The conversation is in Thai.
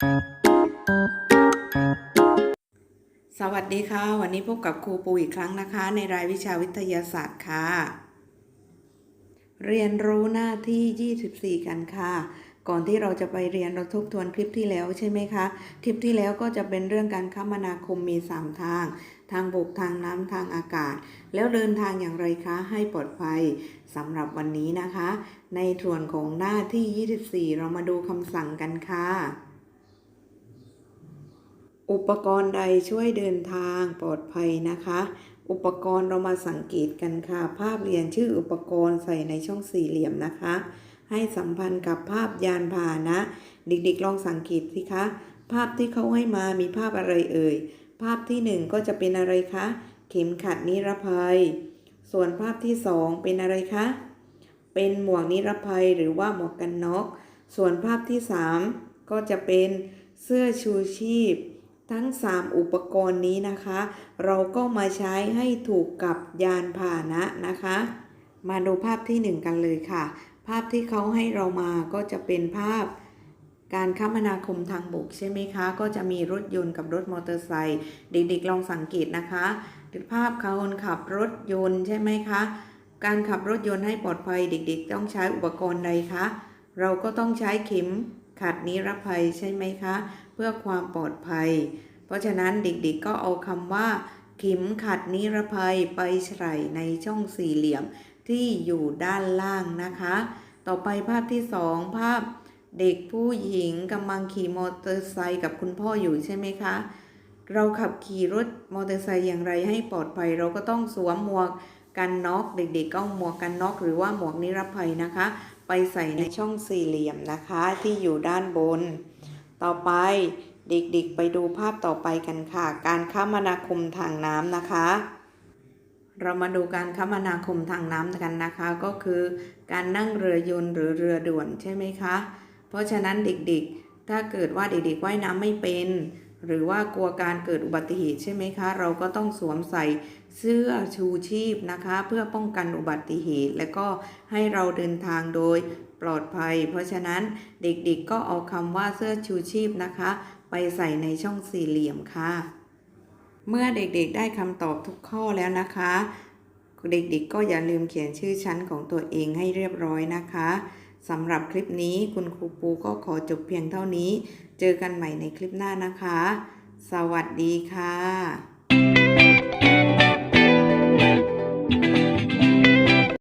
สวัสดีค่ะ วันนี้พบกับครูปูอีกครั้งนะคะ ในรายวิชาวิทยาศาสตร์ค่ะ เรียนรู้หน้าที่ 24 กันค่ะ ก่อนที่เราจะไปเรียนเราทบทวนคลิปที่แล้วใช่ไหมคะ คลิปที่แล้วก็จะเป็นเรื่องการคมนาคมมี 3 ทาง ทางบกทางน้ำทางอากาศ แล้วเดินทางอย่างไรคะให้ปลอดภัยสำหรับวันนี้นะคะ ในส่วนของหน้าที่ 24 เรามาดูคำสั่งกันค่ะ อุปกรณ์ใดช่วยเดินทางปลอดภัยนะคะ อุปกรณ์เรามาสังเกตกันค่ะ ภาพเรียนชื่ออุปกรณ์ใส่ในช่องสี่เหลี่ยมนะคะ ให้สัมพันธ์กับภาพยานพาหนะ เด็กๆลองสังเกตสิคะ ภาพที่เขาให้มามีภาพอะไรเอ่ย ภาพที่หนึ่งก็จะเป็นอะไรคะ เข็มขัดนิรภัย ส่วนภาพที่สองเป็นอะไรคะ เป็นหมวกนิรภัยหรือว่าหมวกกันน็อก ส่วนภาพที่ 3 ก็จะเป็นเสื้อชูชีพ ทั้ง 3 อุปกรณ์นี้นะคะ เราก็มาใช้ให้ถูกกับยานพาหนะนะคะ มาดูภาพทีหนึ่1 กันเลยค่ะ ภาพที่เขาให้เรามาก็จะเป็นภาพการคมนาคมทางบกใช่ไหมคะ ก็จะมีรถยนต์กับรถมอเตอร์ไซค์เด็กๆลองสังเกตนะคะภาพคนขับรถยนต์ใช่ไหมคะ การขับรถยนต์ให้ปลอดภัยเด็กๆ ต้องใช้อุปกรณ์ใดคะ เราก็ต้องใช้เข็ม ขัดนิรภัยใช่ไหมคะ เพื่อความปลอดภัย เพราะฉะนั้นเด็กๆก็เอาคำว่าเข็มขัดนิรภัยไปใส่ในช่องสี่เหลี่ยมที่อยู่ด้านล่างนะคะ ต่อไปภาพที่สองภาพเด็กผู้หญิงกำลังขี่มอเตอร์ไซค์กับคุณพ่ออยู่ใช่ไหมคะ เราขับขี่รถมอเตอร์ไซค์อย่างไรให้ปลอดภัย เราก็ต้องสวมหมวก กันน็อกเด็กๆก็เอาหมวกกันน็อกหรือว่าหมวกนิรภัยนะคะ ไปใส่ในช่องสี่เหลี่ยมนะคะที่อยู่ด้านบน ต่อไปเด็กๆไปดูภาพต่อไปกันค่ะ การคมนาคมทางน้ำนะคะ เรามาดูการคมนาคมทางน้ำกันนะคะ ก็คือ การนั่งเรือยนต์หรือเรือด่วนใช่ไหมคะ เพราะฉะนั้นเด็กๆ ถ้าเกิดว่าเด็กๆว่ายน้ำไม่เป็น หรือว่ากลัวการเกิดอุบัติเหตุใช่ไหมคะ เราก็ต้องสวมใส่เสื้อชูชีพนะคะ เพื่อป้องกันอุบัติเหตุ และก็ให้เราเดินทางโดยปลอดภัย เพราะฉะนั้นเด็กๆก็เอาคำว่าเสื้อชูชีพนะคะ ไปใส่ในช่องสี่เหลี่ยมค่ะ เมื่อเด็กๆได้คำตอบทุกข้อแล้วนะคะ เด็กๆก็อย่าลืมเขียนชื่อชั้นของตัวเองให้เรียบร้อยนะคะ สำหรับคลิปนี้คุณครูปูก็ขอจบเพียงเท่านี้ เจอกันใหม่ในคลิปหน้านะคะ สวัสดีค่ะ